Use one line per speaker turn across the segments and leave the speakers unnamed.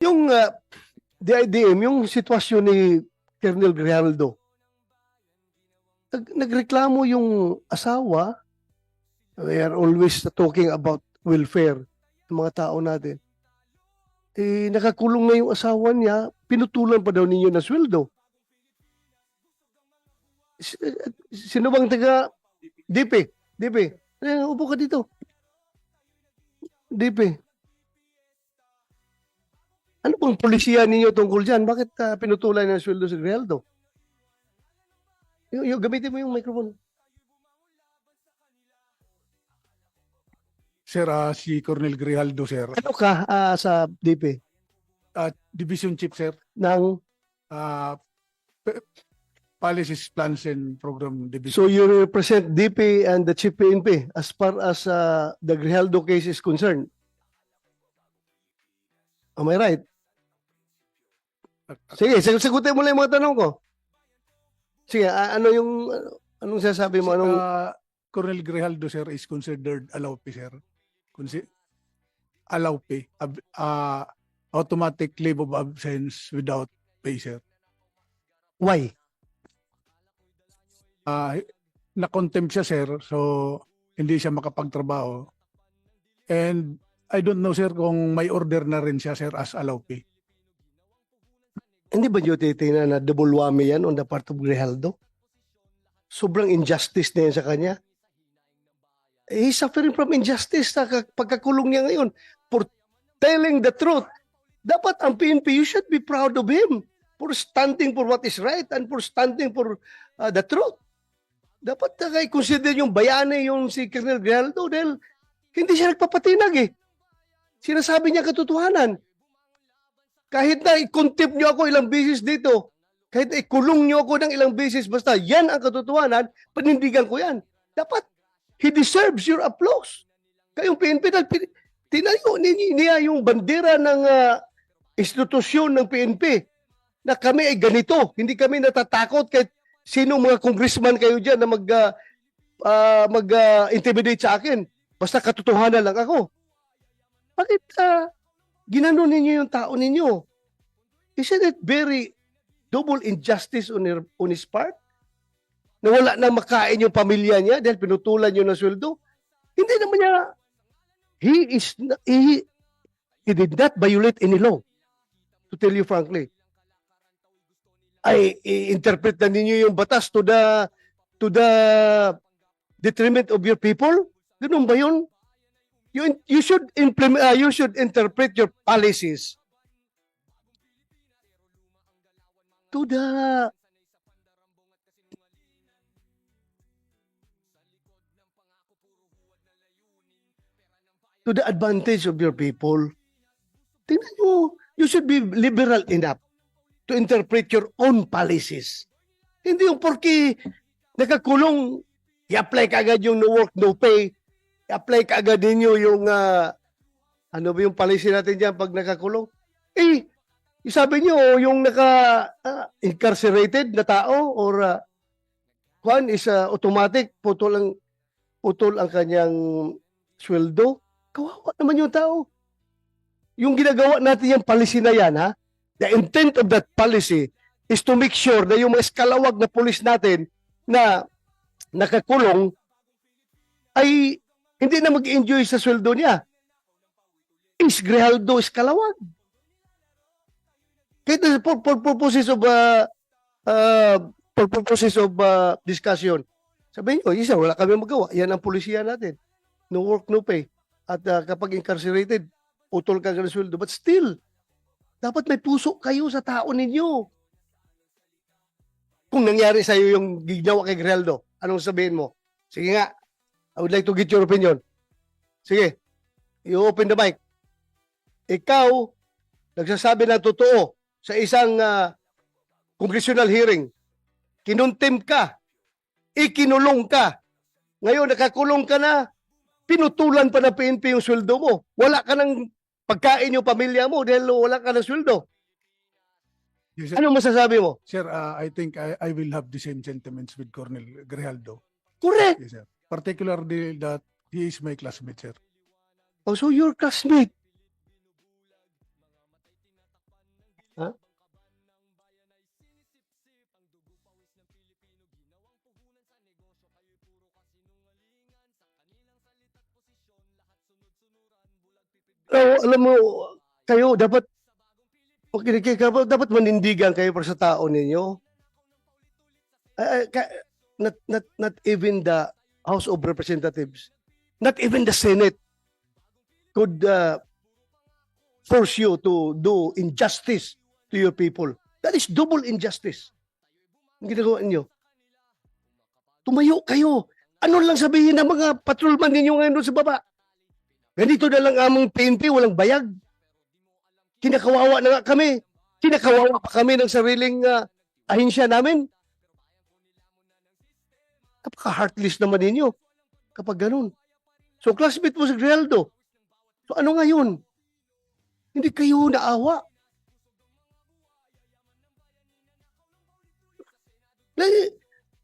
Yung uh, DIDM, yung sitwasyon ni Colonel Grijaldo, nag, nagreklamo yung asawa, we are always talking about welfare ng mga tao natin. Eh, nakakulong na yung asawa niya, pinutulan pa daw ninyo ng sweldo. S- Sino bang taga DP? DP. Eh, upo ka dito. DP. Ano bang polisiya ninyo tungkol dyan? Bakit ah, pinutulan ng sweldo si Grijaldo? Yung, yung, gamitin mo yung microphone.
Sir, ah, si Colonel Grijaldo, sir.
Ano ka ah, sa DP?
Ah, Division Chief, sir.
Ng,
P- Policies, Plans and Program Division.
so you represent DP and the Chief PNP as far as ah, the Grijaldo case is concerned. Am I right? Sige, sag- sagutin mo lang yung mga tanong ko. Sige, ah, ano yung, ano- anong sasabi mo? Anong,
Ah, Colonel Grijaldo, sir, is considered allowpay, sir. Consi allowpay. Ab- ah, automatic leave of absence without pay, sir.
why?
Ah, na-contempt siya, sir. So, hindi siya makapagtrabaho. And I don't know, sir, kung may order na rin siya, sir, as allowpay.
Hindi ba nyo titingnan na double whammy yan on the part of Grijaldo? Sobrang injustice na yan sa kanya. Eh, He's suffering from injustice sa pagkakulong niya ngayon for telling the truth. Dapat ang PNP, you should be proud of him for standing for what is right and for standing for uh, the truth. Dapat na kayo consider yung bayani yung si Colonel Grijaldo dahil hindi siya nagpapatinag eh. Sinasabi niya katotohanan. Kahit na i-contempt niyo ako ilang beses dito, kahit na ikulong niyo ako ng ilang beses, basta yan ang katotohanan, panindigan ko yan. Dapat, he deserves your applause. Kayong PNP, tinayo niya yung bandera ng ah, institusyon ng PNP na kami ay ganito. Hindi kami natatakot kahit sino mga congressman kayo dyan na mag, ah, ah, mag ah, intimidate sa akin. Basta katotohanan lang ako. Bakit ah, ginano ninyo yung tao ninyo? Isn't it very double injustice on, her, on his part? Na wala na makain yung pamilya niya dahil pinutulan niyo ng sweldo? Hindi naman niya, he is, he, he did not violate any law. To tell you frankly. Ay, i-interpret na ninyo yung batas to the, to the detriment of your people? Ganun ba yun? You, you should implement, uh, you should interpret your policies to the to the advantage of your people. Tingnan nyo, you should be liberal enough to interpret your own policies. Hindi yung porki nakakulong, i-apply ka agad yung no work, no pay, i-apply ka agad ninyo yung, ah, ano ba yung policy natin dyan pag nakakulong? Eh, yung sabi nyo, yung naka ah, incarcerated na tao or uh, kwan is ah, automatic, putol ang, putol ang kanyang sweldo. Kawawa naman yung tao. Yung ginagawa natin yung policy na yan, ha? The intent of that policy is to make sure na yung mga eskalawag na pulis natin na nakakulong ay hindi na mag-enjoy sa sweldo niya. Is Grijaldo eskalawag. Kahit na for, for purposes of uh, uh, for purposes of uh, discussion, sabihin nyo, isa, wala kami magawa. Yan ang polisiya natin. No work, no pay. At uh, kapag incarcerated, utol ka ng sweldo. But still, dapat may puso kayo sa tao ninyo. Kung nangyari sa iyo yung ginawa kay Grijaldo, anong sabihin mo? Sige nga, I would like to get your opinion. Sige, you open the mic. Ikaw, nagsasabi ng totoo sa isang ah, congressional hearing. Kinuntem ka. Ikinulong ka. Ngayon, nakakulong ka na. Pinutulan pa na PNP yung sweldo mo. Wala ka ng pagkain yung pamilya mo dahil wala ka ng sweldo.
Yes, sir.
Ano masasabi mo?
Sir, ah, I think I, I will have the same sentiments with Colonel Grijaldo.
Correct.
Yes, sir. Particularly that he is my classmate, sir.
Oh, so your classmate. Ha? Oh, alam mo, kayo dapat makinig kayo, dapat manindigan kayo para sa tao ninyo. Ka- not, not, not even the House of Representatives, not even the Senate could uh, force you to do injustice to your people. That is double injustice. Ang ginagawa ninyo. Tumayo kayo. Ano lang sabihin ng mga patrolman ninyo ngayon sa baba? Ganito na lang among PNP, walang bayag. Kinakawawa na nga kami. Kinakawawa pa kami ng sariling uh, ahinsya namin. Napaka-heartless naman ninyo kapag ganun. So, classmate mo si Grijaldo. So, ano ngayon? Hindi kayo naawa.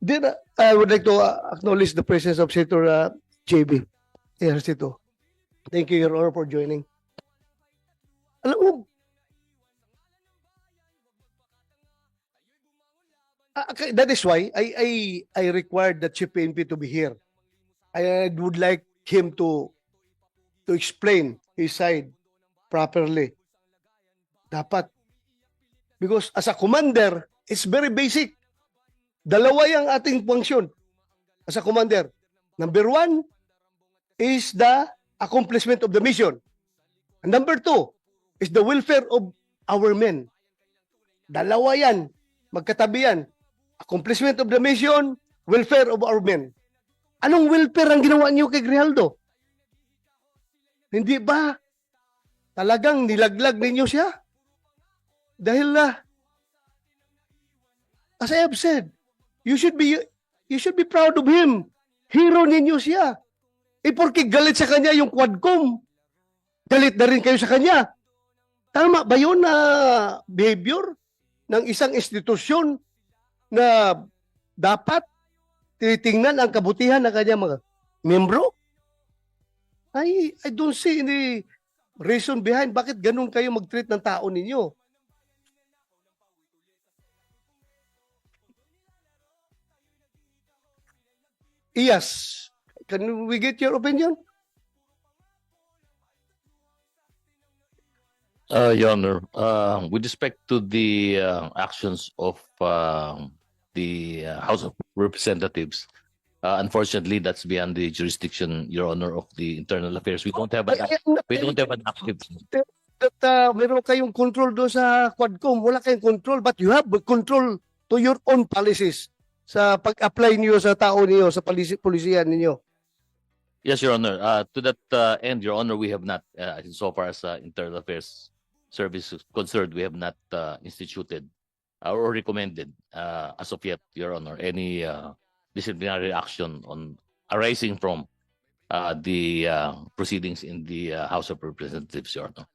Then, uh, I would like to uh, acknowledge the presence of Senator uh, JB Ejercito. Thank you, Your Honor, for joining. Alam mo, Okay, that is why I I I required the Chief PNP to be here. I would like him to to explain his side properly. Dapat. Because as a commander, it's very basic. Dalawa yung ating function as a commander. Number one is the accomplishment of the mission. And number two is the welfare of our men. Dalawa yan. Magkatabi yan. Accomplishment of the mission, welfare of our men. Anong welfare ang ginawa niyo kay Grijaldo? Hindi ba talagang nilaglag ninyo siya? Dahil na, as I have said, you should be you should be proud of him. Hero ninyo siya. Eh, porque galit sa kanya yung Quadcom. Galit na rin kayo sa kanya. Tama ba yun na behavior ng isang institusyon na dapat tinitingnan ang kabutihan ng kanyang mga membro? I, I don't see any reason behind bakit ganun kayo mag-treat ng tao ninyo. Yes. Can we get your opinion?
Uh, Your Honor, uh, with respect to the uh, actions of uh, the uh, House of Representatives, uh, unfortunately, that's beyond the jurisdiction, Your Honor, of the Internal Affairs. We don't have an,
Ay, ay,
we don't have an active.
that uh, meron kayong control doon sa Quadcom. Wala kayong control but you have control to your own policies sa pag-apply niyo sa tao niyo, sa polisi polisiyan ninyo.
Yes, Your Honor. Uh, to that uh, end, Your Honor, we have not, uh, so far as uh, Internal Affairs Service is concerned, we have not uh, instituted uh, or recommended uh, as of yet, Your Honor, any uh, disciplinary action on arising from uh, the uh, proceedings in the uh, House of Representatives, Your Honor.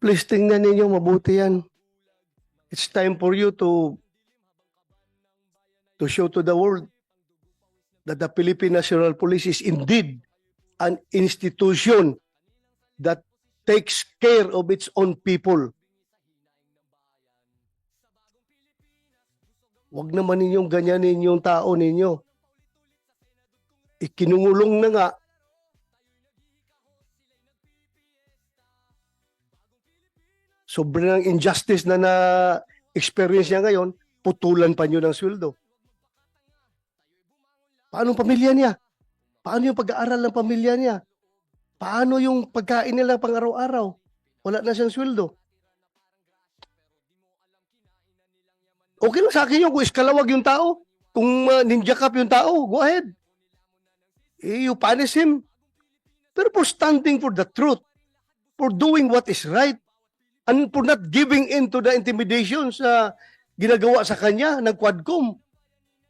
Please tingnan ninyo mabuti yan. It's time for you to to show to the world that the Philippine National Police is indeed an institution that takes care of its own people. Huwag naman ninyong ganyanin yung tao ninyo. Ikinungulong na nga sobrang injustice na na experience niya ngayon, putulan pa niyo ng sweldo. Paano pamilya niya? Paano yung pag-aaral ng pamilya niya? Paano yung pagkain nila pang araw-araw? Wala na siyang sweldo. Okay lang sa akin yun kung iskalawag yung tao. Kung uh, ninja cup yung tao, go ahead. Eh, you punish him. Pero for standing for the truth, for doing what is right, and for not giving in to the intimidations na ginagawa sa kanya ng Quadcom.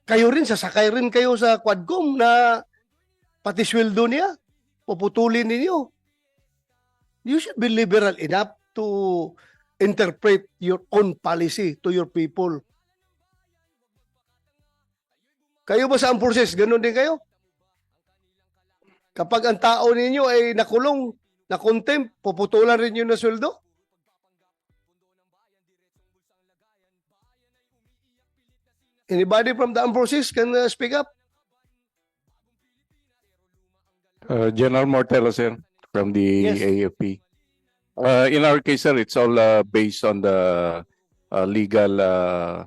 Kayo rin, sasakay rin kayo sa Quadcom na pati sweldo niya, puputulin ninyo. You should be liberal enough to interpret your own policy to your people. Kayo ba sa forces, ganun din kayo? Kapag ang tao ninyo ay nakulong, na contempt, puputulan rin yun na sweldo? Anybody from the armed forces can uh, speak up?
Uh, General Mortello, sir, from the
Yes.
AFP. Uh, in our case, sir, it's all uh, based on the uh, legal uh,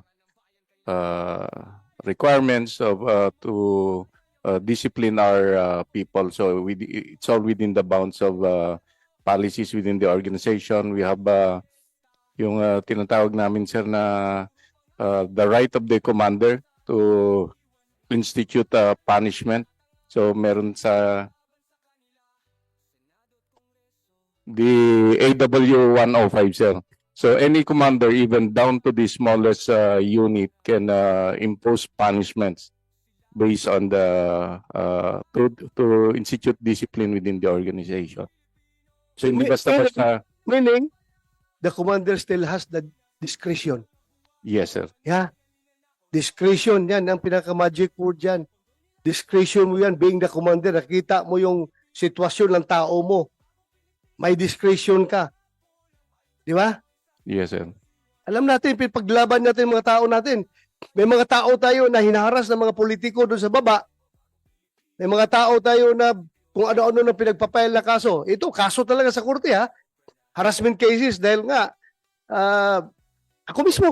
uh, requirements of uh, to uh, discipline our uh, people. So we, it's all within the bounds of uh, policies within the organization. We have uh, yung uh, tinatawag namin, sir, na uh, the right of the commander to institute uh, punishment. So meron sa the AW 105 sir. So any commander even down to the smallest uh, unit can uh, impose punishments based on the uh, to to institute discipline within the organization. So hindi
May-
basta basta
Meaning, the commander still has the discretion.
yes sir.
Yeah. Discretion yan, ang pinaka-magic word yan. Discretion mo yan, being the commander. Nakita mo yung sitwasyon ng tao mo. May discretion ka. Di ba?
Yes sir.
Alam natin, paglaban natin mga tao natin. May mga tao tayo na hinaharas ng mga politiko doon sa baba. May mga tao tayo na kung ano-ano na pinagpapail na kaso. Ito, kaso talaga sa korte ha. Harassment cases dahil nga, ah, ako mismo,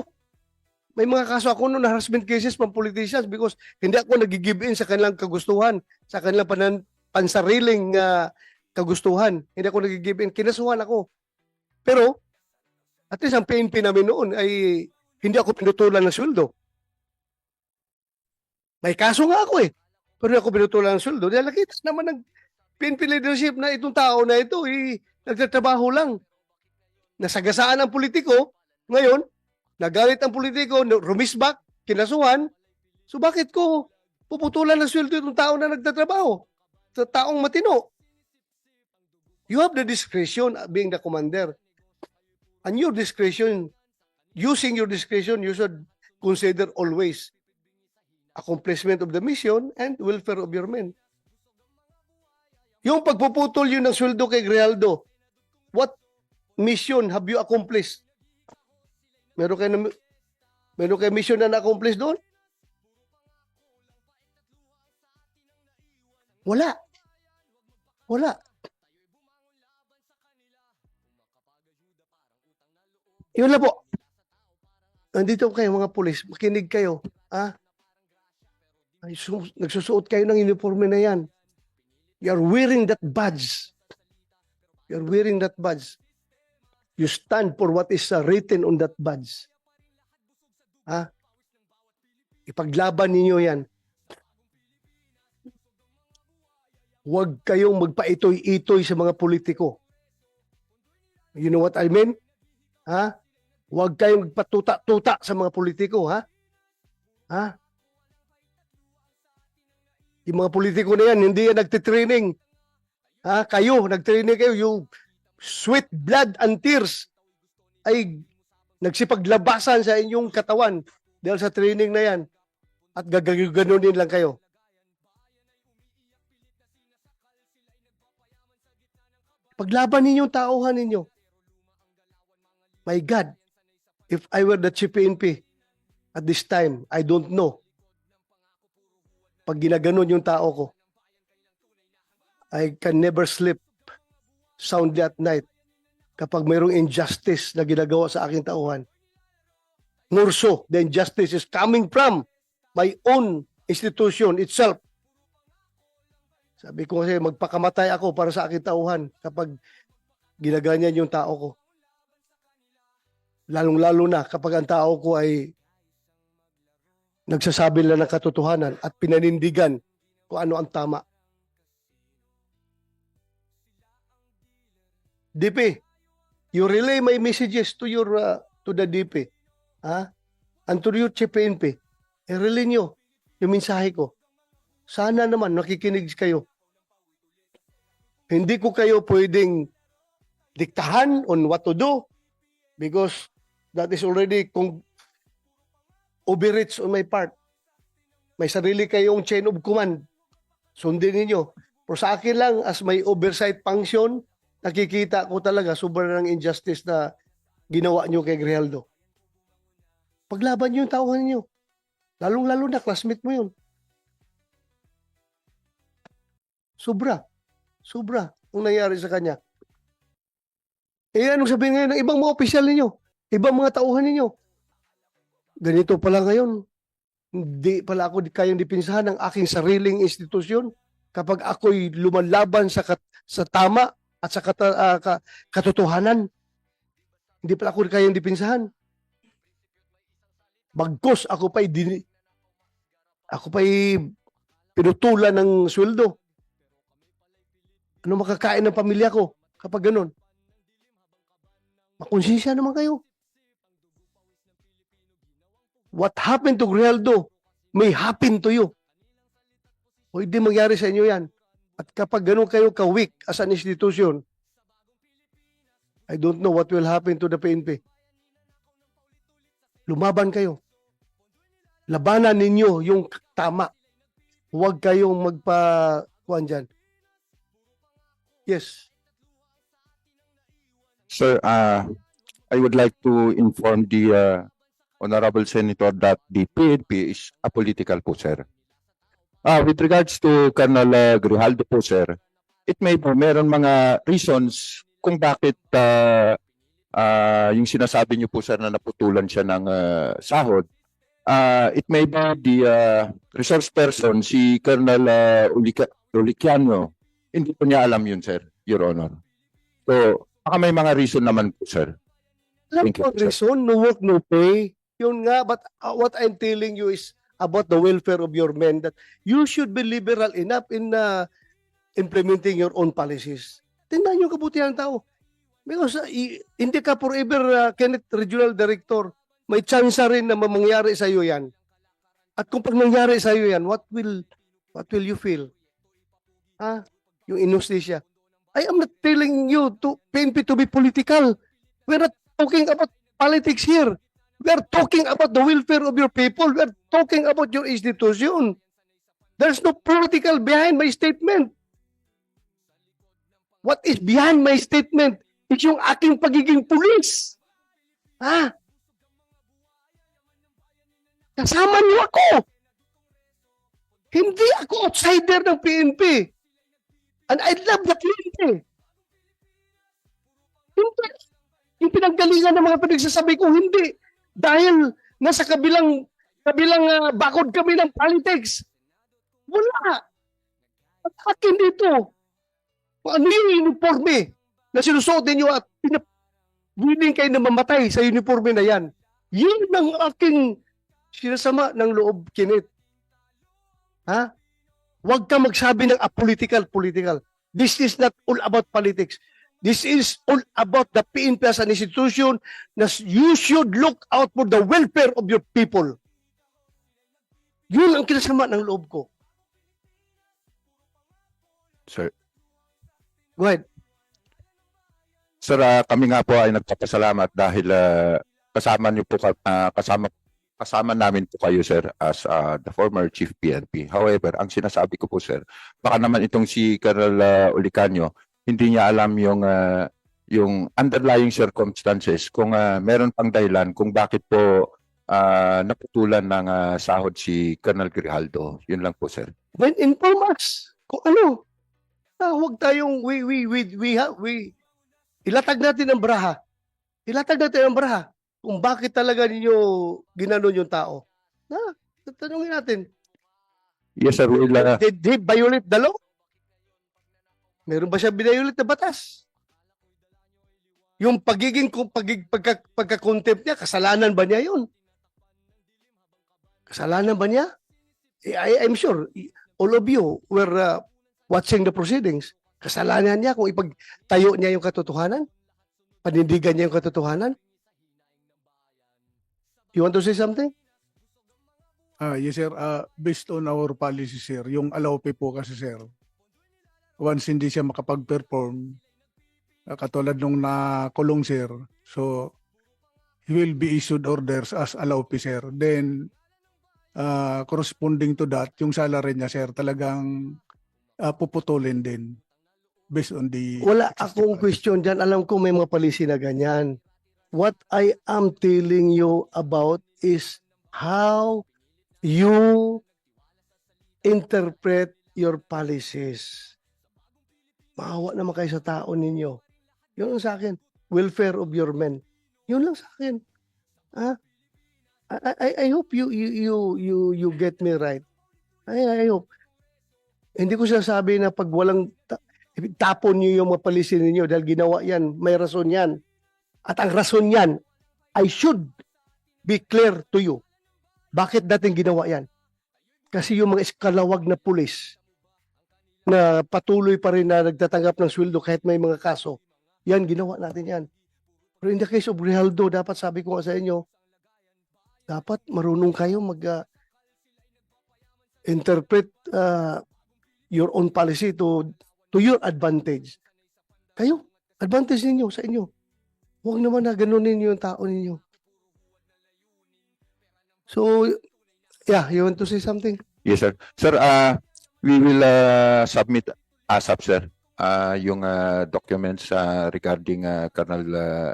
may mga kaso ako noon harassment cases from politicians because hindi ako nag-give in sa kanilang kagustuhan, sa kanilang panan, pansariling ah, kagustuhan. Hindi ako nag-give in. Kinasuhan ako. Pero, at least ang PNP namin noon ay hindi ako pinutulan ng sweldo. May kaso nga ako eh. Pero hindi ako pinutulan ng sweldo. Dahil nakita naman ng PNP leadership na itong tao na ito eh, nagtatrabaho lang. Nasagasaan ang politiko. Ngayon, nagalit ang politiko, rumisbak, kinasuhan. So bakit ko puputulan ng sweldo itong tao na nagtatrabaho? Sa taong matino. You have the discretion being the commander and your discretion, using your discretion, you should consider always accomplishment of the mission and welfare of your men. Yung pagpuputol yun ng sweldo kay Grijaldo, what mission have you accomplished? Meron kayo, na, meron kayo mission na na-accomplish doon? Wala. Wala. Yun lang po. Nandito kayo mga pulis, makinig kayo. Ha? Ay, su- nagsusuot kayo ng uniforme na yan. You're wearing that badge. You're wearing that badge. You stand for what is uh, written on that badge. Ha? Ipaglaban ninyo yan. Huwag kayong magpaitoy-itoy sa mga politiko. You know what I mean? Ha? Huwag kayong magpatuta-tuta sa mga politiko, ha? Ha? Yung mga politiko na yan, hindi yan nagtitraining. Ha? Kayo, nagtraining kayo. Yung sweat, blood, and tears ay nagsipaglabasan sa inyong katawan dahil sa training na yan. At gagaganunin lang kayo. Paglaban ninyo tauhan ninyo. My God, if I were the chief PNP at this time, I don't know. Pag ginaganon yung tao ko, I can never sleep soundly at night kapag mayroong injustice na ginagawa sa aking tauhan. More so, the injustice is coming from my own institution itself. Sabi ko kasi magpakamatay ako para sa aking tauhan kapag ginaganyan yung tao ko. Lalong-lalo na kapag ang tao ko ay nagsasabi lang ng katotohanan at pinanindigan kung ano ang tama. DP, you relay my messages to your uh, to the DP. Ha? And to your chief PNP. I-relay nyo yung mensahe ko. Sana naman nakikinig kayo. Hindi ko kayo pwedeng diktahan on what to do because that is already kung overreach on my part. May sarili kayong chain of command. Sundin ninyo. Pero sa akin lang, as may oversight function, nakikita ko talaga sobrang injustice na ginawa nyo kay Grijaldo. Paglaban nyo yung tauhan nyo. Lalong-lalo na, classmate mo yun. Sobra. Sobra ang nangyari sa kanya. Eh, anong sabihin ngayon ng ibang mga opisyal ninyo? Ibang mga tauhan ninyo? Ganito pala ngayon. Hindi pala ako kayang dipinsahan ng aking sariling institusyon kapag ako'y lumalaban sa, kat- sa tama at sa kata- ah, ka- katotohanan. Hindi pala ako kayang dipinsahan. Bagkos ako pa'y din, ako pa'y pinutulan ng sweldo. Ano makakain ng pamilya ko kapag ganun? Makonsensya naman kayo. What happened to Grijaldo may happen to you. Pwede mangyari sa inyo yan. At kapag ganun kayo ka-weak as an institution, I don't know what will happen to the PNP. Lumaban kayo. Labanan ninyo yung tama. Huwag kayong magpa kuan dyan. Yes.
Sir, uh, I would like to inform the uh, Honorable Senator that the PNP is apolitical po, sir. Uh, with regards to Colonel uh, Grijaldo po, sir, it may po, meron mga reasons kung bakit uh, uh, yung sinasabi niyo po, sir, na naputulan siya ng uh, sahod. Uh, it may be the uh, resource person, si Colonel uh, Ulica, Uliciano, hindi po niya alam yun, sir, Your Honor. So, baka may mga reason naman po, sir.
Alam
sir.
reason, no work, no pay. Yun nga, but uh, what I'm telling you is about the welfare of your men that you should be liberal enough in uh, implementing your own policies. Tingnan yung kabutihan ng tao. Because uh, hindi ka forever uh, Kenneth Regional Director, may chance rin na mangyari sa iyo yan. At kung pag nangyari sa iyo yan, what will what will you feel? Ha? Yung inostisya. I am not telling you to PNP to be political. We're not talking about politics here. We are talking about the welfare of your people. We are talking about your institution. There's no political behind my statement. What is behind my statement is yung aking pagiging pulis. Ha? Kasama niyo ako. Hindi ako outsider ng PNP. And I love the PNP. Hindi. Yung pinanggalingan ng mga pinagsasabi ko, hindi. Dahil nasa kabilang kabilang ah, bakod kami ng politics. Wala. At akin dito. Ano yung uniforme na sinusuot ninyo at pinap willing kayo na mamatay sa uniforme na yan. Yun ang aking sinasama ng loob, Kenneth. Ha? Huwag ka magsabi ng apolitical, political. This is not all about politics. This is all about the PNP as an institution na you should look out for the welfare of your people. Yun ang kinasama ng loob ko.
Sir,
Go ahead.
sir ah, kami nga po ay nagpapasalamat dahil ah, kasama niyo po ah, kasama kasama namin po kayo sir as ah, the former chief PNP. However, ang sinasabi ko po sir, baka naman itong si Colonel ah, Ulicanio hindi niya alam yung ah, yung underlying circumstances kung ah, meron pang dahilan kung bakit po ah, naputulan ng ah, sahod si Colonel Grijaldo. Yun lang po sir.
Then inform us kung ano. Ah, huwag tayong we we we we ha, we ilatag natin ang braha. Ilatag natin ang braha kung bakit talaga ninyo ginanon yung tao. Na, tatanungin natin.
Yes sir, we'll, ah,
Did he violate the law? Meron ba siya binayulit na batas? Yung pagiging pagig, pagka, pagka-contempt niya, kasalanan ba niya yun? Kasalanan ba niya? Eh, I, I'm sure all of you were uh, watching the proceedings. Kasalanan niya kung ipagtayo niya yung katotohanan? Panindigan niya yung katotohanan? You want to say something?
Ah, yes sir, Ah, based on our policy sir, yung allow po kasi sir, once hindi siya makapag-perform, ah, katulad nung nakulong sir, so he will be issued orders as allow pay sir. Then, ah, corresponding to that, yung salary niya sir, talagang ah, puputulin din based on the
Wala akong question dyan. Alam ko may mga policy na ganyan. What I am telling you about is how you interpret your policies. Maawa naman kayo sa tao ninyo. Yun lang sa akin. Welfare of your men. Yun lang sa akin. Ha? I, I, I hope you, you, you, you, you get me right. I, I hope. Hindi ko sinasabi na pag walang ta- tapon niyo yung mga policy ninyo dahil ginawa yan, may rason yan. At ang rason yan, I should be clear to you. Bakit dating ginawa yan? Kasi yung mga eskalawag na pulis na patuloy pa rin na nagtatanggap ng sweldo kahit may mga kaso, yan, ginawa natin yan. Pero in the case of Rialdo, dapat sabi ko sa inyo, dapat marunong kayo mag uh, interpret uh, your own policy to to your advantage. Kayo, advantage ninyo sa inyo. Huwag naman na ganunin yung tao ninyo. So, yeah, you want to say something?
Yes, sir. Sir, uh, we will uh, submit ASAP, sir, uh, yung uh, documents uh, regarding uh, Colonel uh,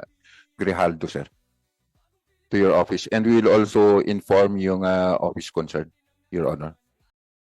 Grijaldo, sir, to your office. And we will also inform yung uh, office concerned, Your Honor.